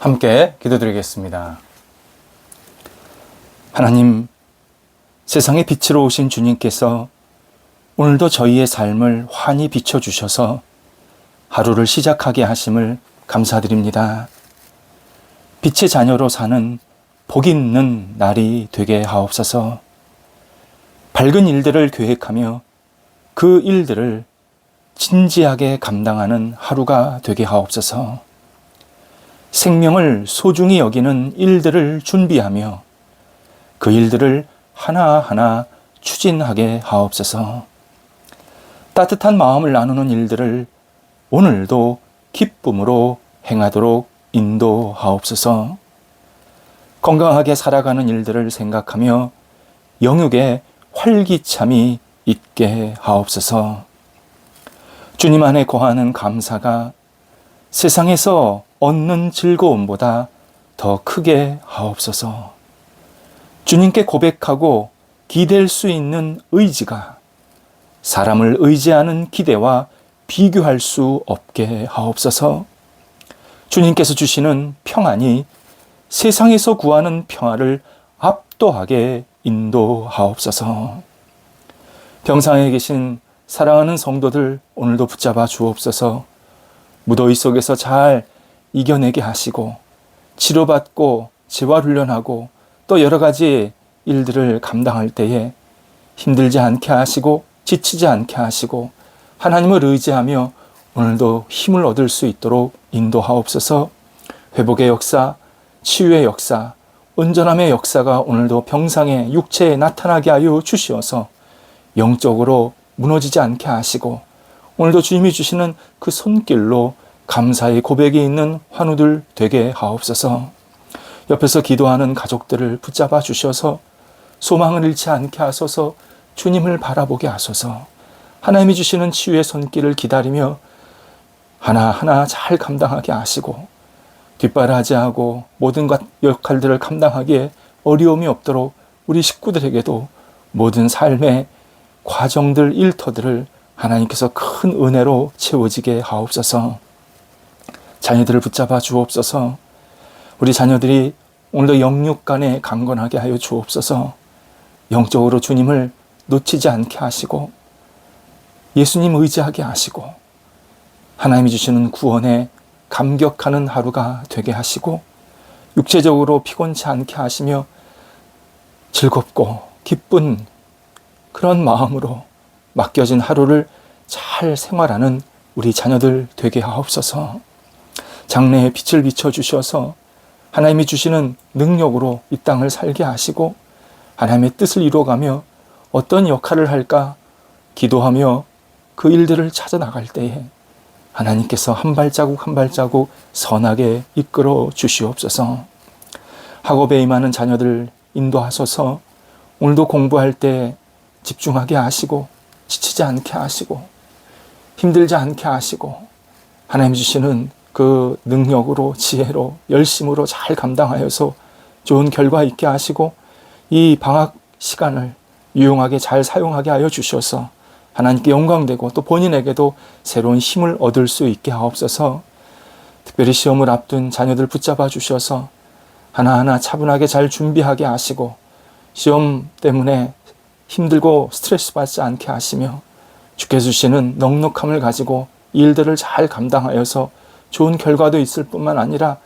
함께 기도드리겠습니다. 하나님, 세상의 빛으로 오신 주님께서 오늘도 저희의 삶을 환히 비춰주셔서 하루를 시작하게 하심을 감사드립니다. 빛의 자녀로 사는 복 있는 날이 되게 하옵소서 밝은 일들을 계획하며 그 일들을 진지하게 감당하는 하루가 되게 하옵소서 생명을 소중히 여기는 일들을 준비하며 그 일들을 하나하나 추진하게 하옵소서. 따뜻한 마음을 나누는 일들을 오늘도 기쁨으로 행하도록 인도하옵소서. 건강하게 살아가는 일들을 생각하며 영육에 활기참이 있게 하옵소서. 주님 안에 거하는 감사가 세상에서 얻는 즐거움보다 더 크게 하옵소서. 주님께 고백하고 기댈 수 있는 의지가 사람을 의지하는 기대와 비교할 수 없게 하옵소서. 주님께서 주시는 평안이 세상에서 구하는 평화를 압도하게 인도하옵소서. 병상에 계신 사랑하는 성도들 오늘도 붙잡아 주옵소서. 무더위 속에서 잘 이겨내게 하시고 치료받고 재활훈련하고 또 여러 가지 일들을 감당할 때에 힘들지 않게 하시고 지치지 않게 하시고 하나님을 의지하며 오늘도 힘을 얻을 수 있도록 인도하옵소서. 회복의 역사, 치유의 역사, 온전함의 역사가 오늘도 병상의 육체에 나타나게 하여 주시어서 영적으로 무너지지 않게 하시고 오늘도 주님이 주시는 그 손길로 감사의 고백이 있는 환우들 되게 하옵소서. 옆에서 기도하는 가족들을 붙잡아 주셔서 소망을 잃지 않게 하소서 주님을 바라보게 하소서 하나님이 주시는 치유의 손길을 기다리며 하나하나 잘 감당하게 하시고 뒷바라지 하고 모든 것 역할들을 감당하기에 어려움이 없도록 우리 식구들에게도 모든 삶의 과정들 일터들을 하나님께서 큰 은혜로 채워지게 하옵소서. 자녀들을 붙잡아 주옵소서. 우리 자녀들이 오늘도 영육간에 강건하게 하여 주옵소서. 영적으로 주님을 놓치지 않게 하시고 예수님 의지하게 하시고 하나님이 주시는 구원에 감격하는 하루가 되게 하시고 육체적으로 피곤치 않게 하시며 즐겁고 기쁜 그런 마음으로 맡겨진 하루를 잘 생활하는 우리 자녀들 되게 하옵소서. 장래에 빛을 비춰 주셔서 하나님이 주시는 능력으로 이 땅을 살게 하시고 하나님의 뜻을 이루어가며 어떤 역할을 할까 기도하며 그 일들을 찾아 나갈 때에 하나님께서 한 발자국 한 발자국 선하게 이끌어 주시옵소서. 학업에 임하는 자녀들 인도하소서. 오늘도 공부할 때 집중하게 하시고 지치지 않게 하시고 힘들지 않게 하시고 하나님 주시는 그 능력으로 지혜로 열심으로 잘 감당하여서 좋은 결과 있게 하시고 이 방학 시간을 유용하게 잘 사용하게 하여 주셔서 하나님께 영광되고 또 본인에게도 새로운 힘을 얻을 수 있게 하옵소서. 특별히 시험을 앞둔 자녀들 붙잡아 주셔서 하나하나 차분하게 잘 준비하게 하시고 시험 때문에 힘들고 스트레스 받지 않게 하시며 주께서 주시는 넉넉함을 가지고 일들을 잘 감당하여서 좋은 결과도 있을 뿐만 아니라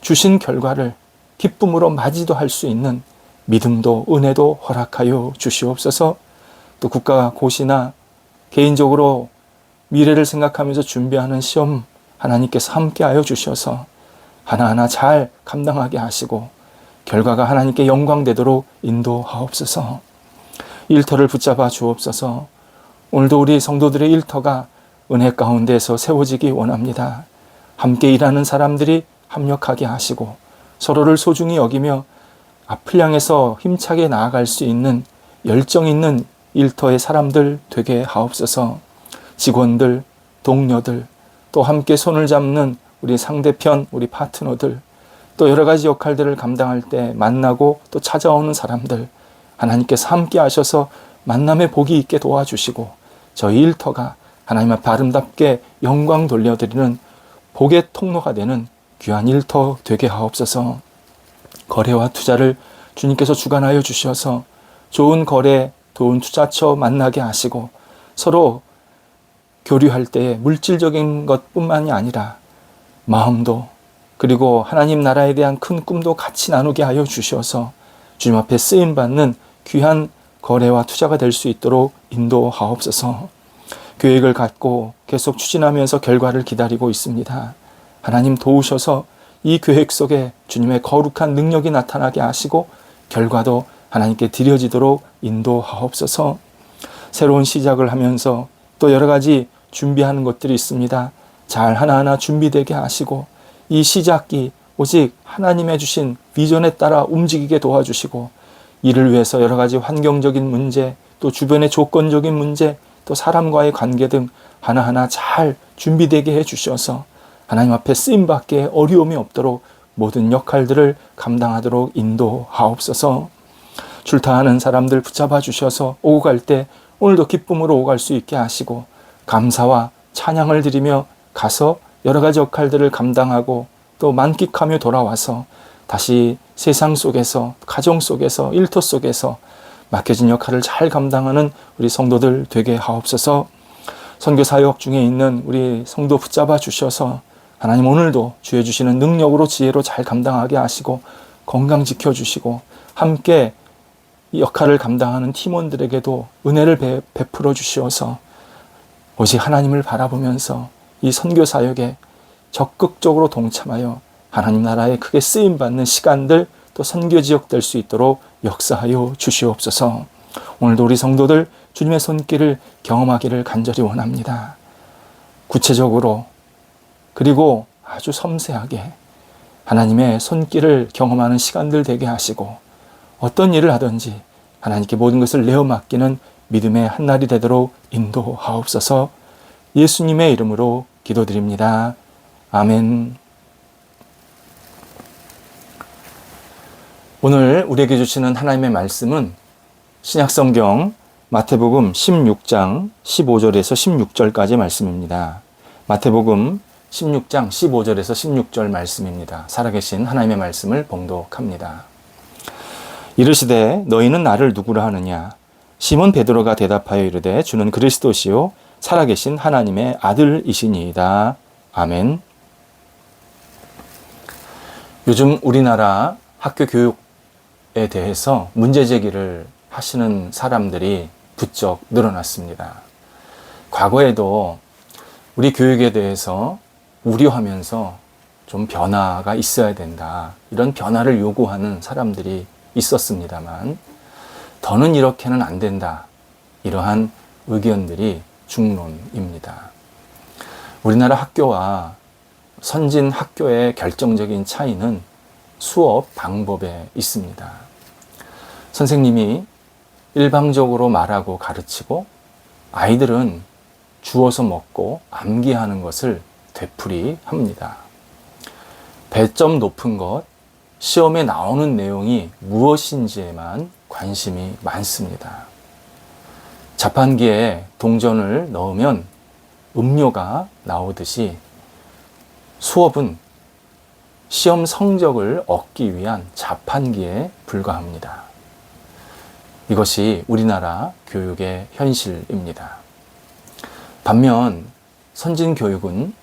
주신 결과를 기쁨으로 맞이도 할 수 있는 믿음도 은혜도 허락하여 주시옵소서. 또 국가 고시나 개인적으로 미래를 생각하면서 준비하는 시험 하나님께서 함께하여 주셔서 하나하나 잘 감당하게 하시고 결과가 하나님께 영광되도록 인도하옵소서. 일터를 붙잡아 주옵소서. 오늘도 우리 성도들의 일터가 은혜 가운데서 세워지기 원합니다. 함께 일하는 사람들이 합력하게 하시고 서로를 소중히 여기며 앞을 향해서 힘차게 나아갈 수 있는 열정 있는 일터의 사람들 되게 하옵소서. 직원들, 동료들, 또 함께 손을 잡는 우리 상대편, 우리 파트너들, 또 여러 가지 역할들을 감당할 때 만나고 또 찾아오는 사람들, 하나님께서 함께 하셔서 만남의 복이 있게 도와주시고 저희 일터가 하나님 앞에 아름답게 영광 돌려드리는 복의 통로가 되는 귀한 일터 되게 하옵소서. 거래와 투자를 주님께서 주관하여 주셔서 좋은 거래, 좋은 투자처 만나게 하시고 서로 교류할 때 물질적인 것뿐만이 아니라 마음도 그리고 하나님 나라에 대한 큰 꿈도 같이 나누게 하여 주셔서 주님 앞에 쓰임 받는 귀한 거래와 투자가 될 수 있도록 인도하옵소서. 계획을 갖고 계속 추진하면서 결과를 기다리고 있습니다. 하나님 도우셔서 이 계획 속에 주님의 거룩한 능력이 나타나게 하시고 결과도 하나님께 드려지도록 인도하옵소서. 새로운 시작을 하면서 또 여러 가지 준비하는 것들이 있습니다. 잘 하나하나 준비되게 하시고 이 시작기 오직 하나님의 주신 비전에 따라 움직이게 도와주시고 이를 위해서 여러 가지 환경적인 문제 또 주변의 조건적인 문제 또 사람과의 관계 등 하나하나 잘 준비되게 해 주셔서 하나님 앞에 쓰임 받게 어려움이 없도록 모든 역할들을 감당하도록 인도하옵소서. 출타하는 사람들 붙잡아 주셔서 오고 갈 때 오늘도 기쁨으로 오고 갈 수 있게 하시고 감사와 찬양을 드리며 가서 여러 가지 역할들을 감당하고 또 만끽하며 돌아와서 다시 세상 속에서 가정 속에서 일터 속에서 맡겨진 역할을 잘 감당하는 우리 성도들 되게 하옵소서. 선교 사역 중에 있는 우리 성도 붙잡아 주셔서 하나님 오늘도 주해 주시는 능력으로 지혜로 잘 감당하게 하시고 건강 지켜 주시고 함께 이 역할을 감당하는 팀원들에게도 은혜를 베, 베풀어 주시어서 오직 하나님을 바라보면서 이 선교 사역에 적극적으로 동참하여 하나님 나라에 크게 쓰임 받는 시간들 또 선교 지역 될 수 있도록 역사하여 주시옵소서. 오늘도 우리 성도들 주님의 손길을 경험하기를 간절히 원합니다. 구체적으로 그리고 아주 섬세하게 하나님의 손길을 경험하는 시간들 되게 하시고 어떤 일을 하든지 하나님께 모든 것을 내어 맡기는 믿음의 한 날이 되도록 인도하옵소서 예수님의 이름으로 기도드립니다. 아멘. 오늘 우리에게 주시는 하나님의 말씀은 신약성경 마태복음 16장 15절에서 16절까지 말씀입니다. 마태복음 16장 15절에서 16절 말씀입니다. 살아계신 하나님의 말씀을 봉독합니다. 이르시되 너희는 나를 누구라 하느냐 시몬 베드로가 대답하여 이르되 주는 그리스도시요 살아계신 하나님의 아들이시니이다. 아멘. 요즘 우리나라 학교 교육에 대해서 문제 제기를 하시는 사람들이 부쩍 늘어났습니다. 과거에도 우리 교육에 대해서 우려하면서 좀 변화가 있어야 된다. 이런 변화를 요구하는 사람들이 있었습니다만, 더는 이렇게는 안 된다. 이러한 의견들이 중론입니다. 우리나라 학교와 선진 학교의 결정적인 차이는 수업 방법에 있습니다. 선생님이 일방적으로 말하고 가르치고 아이들은 주워서 먹고 암기하는 것을 되풀이합니다. 배점 높은 것, 시험에 나오는 내용이 무엇인지에만 관심이 많습니다. 자판기에 동전을 넣으면 음료가 나오듯이 수업은 시험 성적을 얻기 위한 자판기에 불과합니다. 이것이 우리나라 교육의 현실입니다. 반면 선진 교육은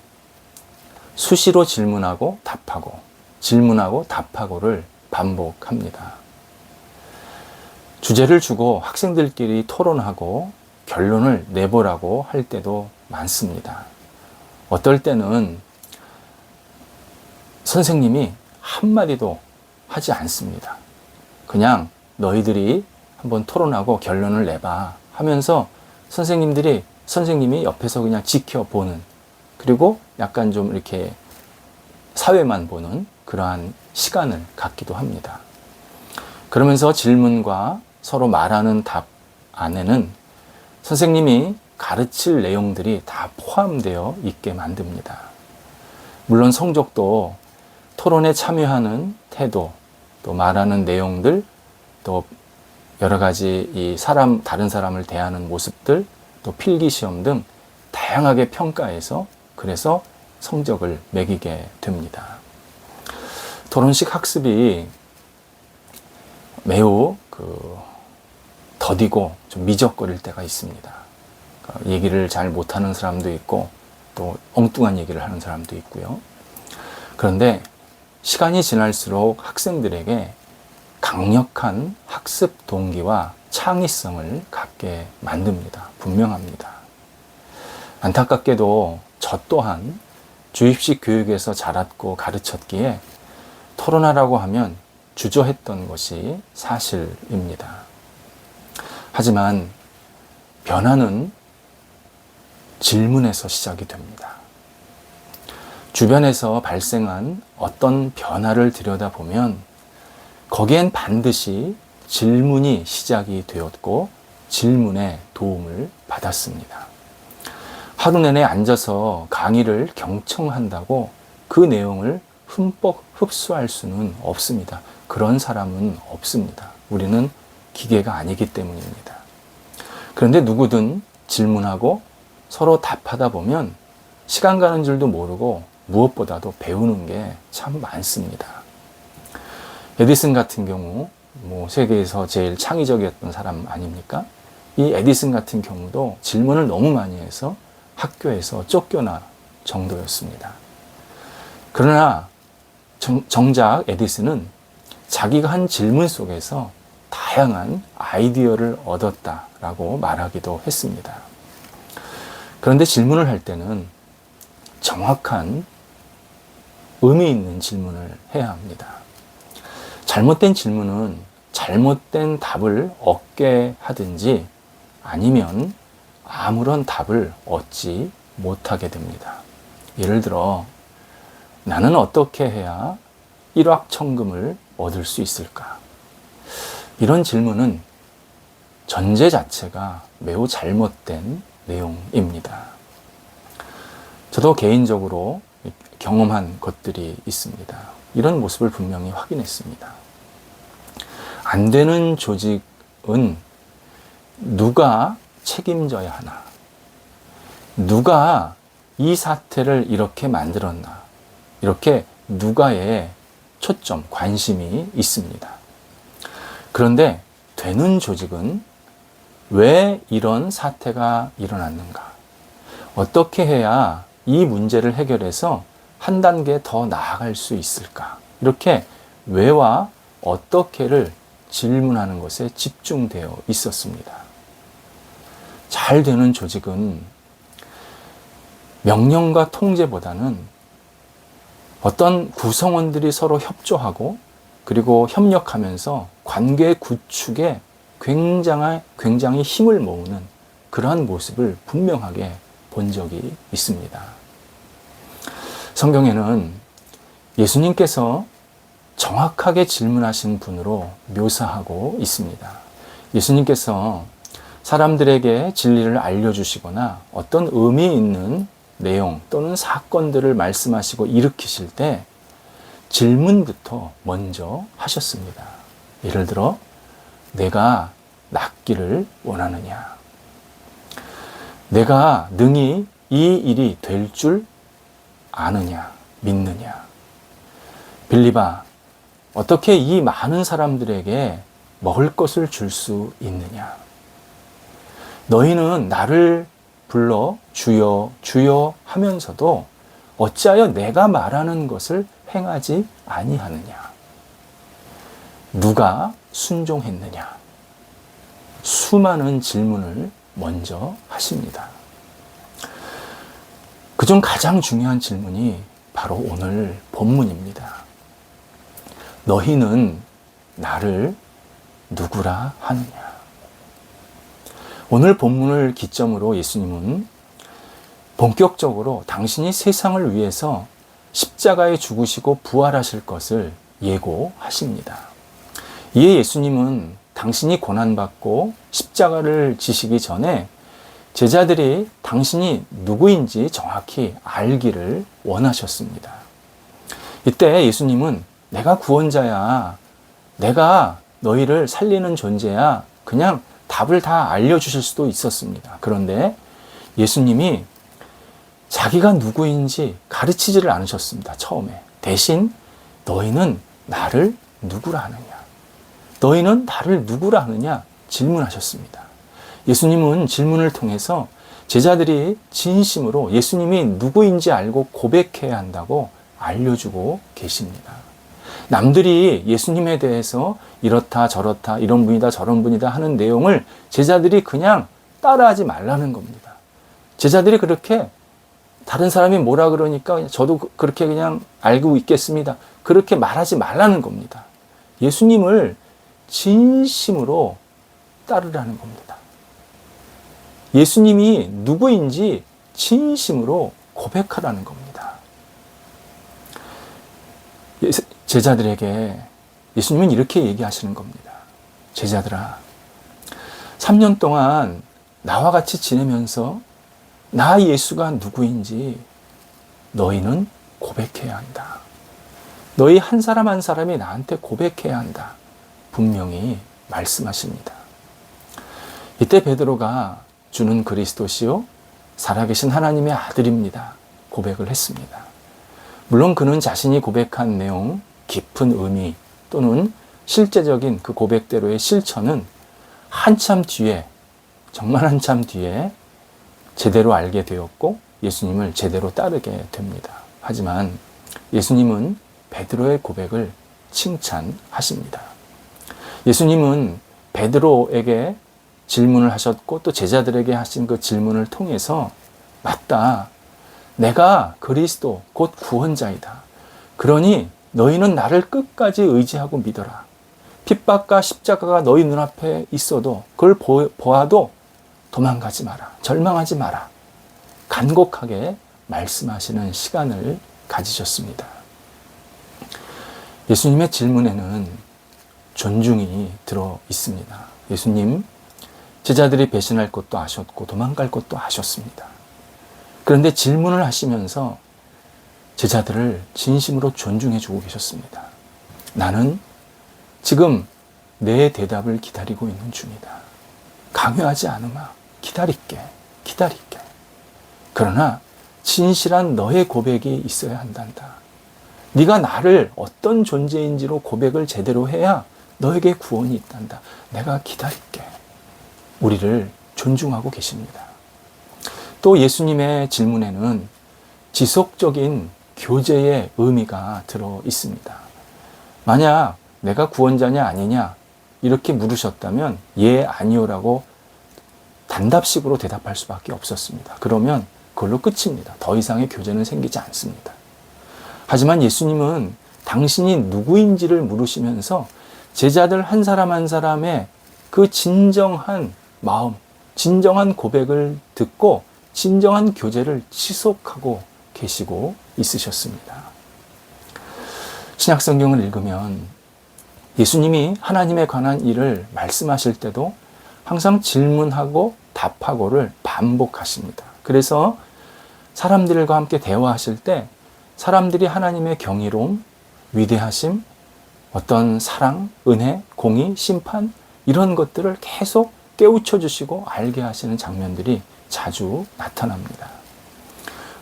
수시로 질문하고 답하고 질문하고 답하고를 반복합니다. 주제를 주고 학생들끼리 토론하고 결론을 내보라고 할 때도 많습니다. 어떨 때는 선생님이 한마디도 하지 않습니다. 그냥 너희들이 한번 토론하고 결론을 내봐 하면서 선생님들이 선생님이 옆에서 그냥 지켜보는 그리고 약간 좀 이렇게 사회만 보는 그러한 시간을 갖기도 합니다. 그러면서 질문과 서로 말하는 답 안에는 선생님이 가르칠 내용들이 다 포함되어 있게 만듭니다. 물론 성적도 토론에 참여하는 태도, 또 말하는 내용들, 또 여러 가지 이 사람, 다른 사람을 대하는 모습들, 또 필기 시험 등 다양하게 평가해서 그래서 성적을 매기게 됩니다. 토론식 학습이 매우 그 더디고 좀 미적거릴 때가 있습니다. 그러니까 얘기를 잘 못하는 사람도 있고 또 엉뚱한 얘기를 하는 사람도 있고요. 그런데 시간이 지날수록 학생들에게 강력한 학습 동기와 창의성을 갖게 만듭니다. 분명합니다. 안타깝게도 저 또한 주입식 교육에서 자랐고 가르쳤기에 토론하라고 하면 주저했던 것이 사실입니다. 하지만 변화는 질문에서 시작이 됩니다. 주변에서 발생한 어떤 변화를 들여다보면 거기엔 반드시 질문이 시작이 되었고 질문에 도움을 받았습니다. 하루 내내 앉아서 강의를 경청한다고 그 내용을 흠뻑 흡수할 수는 없습니다. 그런 사람은 없습니다. 우리는 기계가 아니기 때문입니다. 그런데 누구든 질문하고 서로 답하다 보면 시간 가는 줄도 모르고 무엇보다도 배우는 게 참 많습니다. 에디슨 같은 경우 뭐 세계에서 제일 창의적이었던 사람 아닙니까? 이 에디슨 같은 경우도 질문을 너무 많이 해서 학교에서 쫓겨나 정도였습니다. 그러나 정, 정작 에디슨은 자기가 한 질문 속에서 다양한 아이디어를 얻었다라고 말하기도 했습니다. 그런데 질문을 할 때는 정확한 의미 있는 질문을 해야 합니다. 잘못된 질문은 잘못된 답을 얻게 하든지 아니면 아무런 답을 얻지 못하게 됩니다. 예를 들어, 나는 어떻게 해야 일확천금을 얻을 수 있을까? 이런 질문은 전제 자체가 매우 잘못된 내용입니다. 저도 개인적으로 경험한 것들이 있습니다. 이런 모습을 분명히 확인했습니다. 안 되는 조직은 누가 책임져야 하나? 누가 이 사태를 이렇게 만들었나? 이렇게 누가의 초점, 관심이 있습니다. 그런데 되는 조직은 왜 이런 사태가 일어났는가? 어떻게 해야 이 문제를 해결해서 한 단계 더 나아갈 수 있을까? 이렇게 왜와 어떻게를 질문하는 것에 집중되어 있었습니다. 잘 되는 조직은 명령과 통제보다는 어떤 구성원들이 서로 협조하고 그리고 협력하면서 관계 구축에 굉장히, 굉장히 힘을 모으는 그러한 모습을 분명하게 본 적이 있습니다. 성경에는 예수님께서 정확하게 질문하신 분으로 묘사하고 있습니다. 예수님께서 사람들에게 진리를 알려주시거나 어떤 의미 있는 내용 또는 사건들을 말씀하시고 일으키실 때 질문부터 먼저 하셨습니다. 예를 들어, 내가 낫기를 원하느냐? 내가 능히 이 일이 될 줄 아느냐? 믿느냐? 빌리바, 어떻게 이 많은 사람들에게 먹을 것을 줄 수 있느냐? 너희는 나를 불러 주여, 주여 하면서도 어찌하여 내가 말하는 것을 행하지 아니하느냐? 누가 순종했느냐? 수많은 질문을 먼저 하십니다. 그중 가장 중요한 질문이 바로 오늘 본문입니다. 너희는 나를 누구라 하느냐? 오늘 본문을 기점으로 예수님은 본격적으로 당신이 세상을 위해서 십자가에 죽으시고 부활하실 것을 예고하십니다. 이에 예수님은 당신이 고난받고 십자가를 지시기 전에 제자들이 당신이 누구인지 정확히 알기를 원하셨습니다. 이때 예수님은 내가 구원자야. 내가 너희를 살리는 존재야. 그냥 답을 다 알려주실 수도 있었습니다. 그런데 예수님이 자기가 누구인지 가르치지를 않으셨습니다. 처음에. 대신 너희는 나를 누구라 하느냐? 너희는 나를 누구라 하느냐? 질문하셨습니다. 예수님은 질문을 통해서 제자들이 진심으로 예수님이 누구인지 알고 고백해야 한다고 알려주고 계십니다. 남들이 예수님에 대해서 이렇다 저렇다 이런 분이다 저런 분이다 하는 내용을 제자들이 그냥 따라하지 말라는 겁니다. 제자들이 그렇게 다른 사람이 뭐라 그러니까 저도 그- 그렇게 그냥 알고 있겠습니다. 그렇게 말하지 말라는 겁니다. 예수님을 진심으로 따르라는 겁니다. 예수님이 누구인지 진심으로 고백하라는 겁니다. 예- 제자들에게 예수님은 이렇게 얘기하시는 겁니다. 제자들아, 3년 동안 나와 같이 지내면서 나 예수가 누구인지 너희는 고백해야 한다. 너희 한 사람 한 사람이 나한테 고백해야 한다. 분명히 말씀하십니다. 이때 베드로가 주는 그리스도시요 살아계신 하나님의 아들입니다. 고백을 했습니다. 물론 그는 자신이 고백한 내용, 깊은 의미 또는 실제적인 그 고백대로의 실천은 한참 뒤에, 정말 한참 뒤에 제대로 알게 되었고 예수님을 제대로 따르게 됩니다. 하지만 예수님은 베드로의 고백을 칭찬하십니다. 예수님은 베드로에게 질문을 하셨고 또 제자들에게 하신 그 질문을 통해서 맞다. 내가 그리스도 곧 구원자이다. 그러니 너희는 나를 끝까지 의지하고 믿어라. 핍박과 십자가가 너희 눈앞에 있어도 그걸 보, 보아도 도망가지 마라. 절망하지 마라. 간곡하게 말씀하시는 시간을 가지셨습니다. 예수님의 질문에는 존중이 들어 있습니다. 예수님, 제자들이 배신할 것도 아셨고 도망갈 것도 아셨습니다. 그런데 질문을 하시면서 제자들을 진심으로 존중해 주고 계셨습니다. 나는 지금 내 대답을 기다리고 있는 중이다. 강요하지 않으마. 기다릴게. 기다릴게. 그러나 진실한 너의 고백이 있어야 한단다. 네가 나를 어떤 존재인지로 고백을 제대로 해야 너에게 구원이 있단다. 내가 기다릴게. 우리를 존중하고 계십니다. 또 예수님의 질문에는 지속적인 교제의 의미가 들어 있습니다. 만약 내가 구원자냐 아니냐 이렇게 물으셨다면 예 아니요라고 단답식으로 대답할 수밖에 없었습니다. 그러면 그걸로 끝입니다. 더 이상의 교제는 생기지 않습니다. 하지만 예수님은 당신이 누구인지를 물으시면서 제자들 한 사람 한 사람의 그 진정한 마음, 진정한 고백을 듣고 진정한 교제를 지속하고 계시고 있으셨습니다. 신약 성경을 읽으면 예수님이 하나님에 관한 일을 말씀하실 때도 항상 질문하고 답하고를 반복하십니다. 그래서 사람들과 함께 대화하실 때 사람들이 하나님의 경이로움, 위대하심, 어떤 사랑, 은혜, 공의, 심판 이런 것들을 계속 깨우쳐 주시고 알게 하시는 장면들이 자주 나타납니다.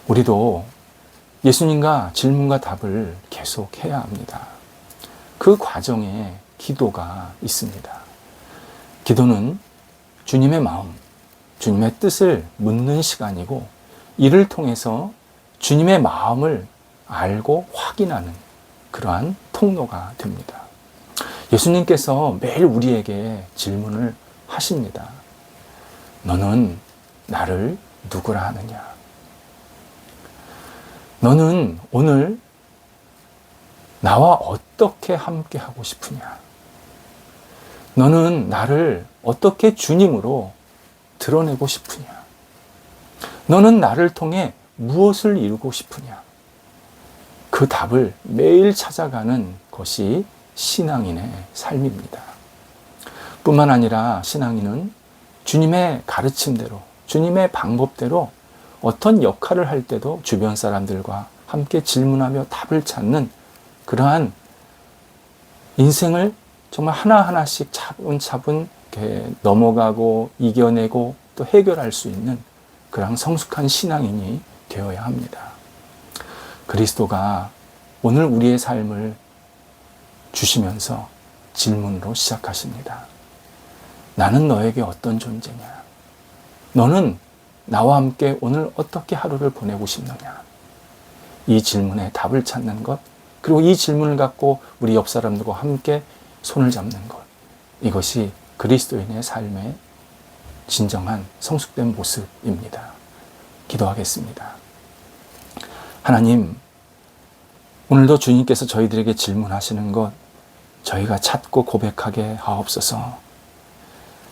우리도 예수님과 질문과 답을 계속 해야 합니다. 그 과정에 기도가 있습니다. 기도는 주님의 마음, 주님의 뜻을 묻는 시간이고 이를 통해서 주님의 마음을 알고 확인하는 그러한 통로가 됩니다. 예수님께서 매일 우리에게 질문을 하십니다. 너는 나를 누구라 하느냐? 너는 오늘 나와 어떻게 함께 하고 싶으냐? 너는 나를 어떻게 주님으로 드러내고 싶으냐? 너는 나를 통해 무엇을 이루고 싶으냐? 그 답을 매일 찾아가는 것이 신앙인의 삶입니다. 뿐만 아니라 신앙인은 주님의 가르침대로, 주님의 방법대로 어떤 역할을 할 때도 주변 사람들과 함께 질문하며 답을 찾는 그러한 인생을 정말 하나하나씩 차분차분 넘어가고 이겨내고 또 해결할 수 있는 그런 성숙한 신앙인이 되어야 합니다. 그리스도가 오늘 우리의 삶을 주시면서 질문으로 시작하십니다. 나는 너에게 어떤 존재냐? 너는 나와 함께 오늘 어떻게 하루를 보내고 싶느냐? 이 질문에 답을 찾는 것, 그리고 이 질문을 갖고 우리 옆 사람들과 함께 손을 잡는 것. 이것이 그리스도인의 삶의 진정한 성숙된 모습입니다. 기도하겠습니다. 하나님, 오늘도 주님께서 저희들에게 질문하시는 것, 저희가 찾고 고백하게 하옵소서.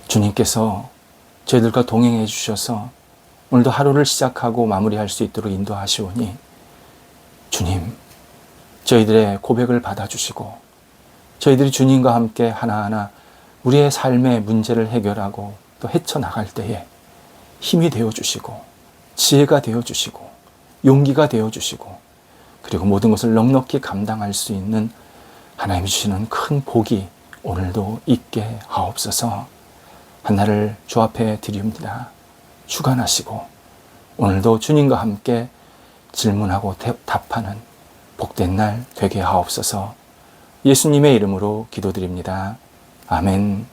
주님께서 저희들과 동행해 주셔서 오늘도 하루를 시작하고 마무리할 수 있도록 인도하시오니 주님, 저희들의 고백을 받아주시고 저희들이 주님과 함께 하나하나 우리의 삶의 문제를 해결하고 또 헤쳐나갈 때에 힘이 되어 주시고 지혜가 되어 주시고 용기가 되어 주시고 그리고 모든 것을 넉넉히 감당할 수 있는 하나님 주시는 큰 복이 오늘도 있게 하옵소서 하나를 주 앞에 드립니다. 주관하시고 오늘도 주님과 함께 질문하고 대- 답하는 복된 날 되게 하옵소서 예수님의 이름으로 기도드립니다. 아멘.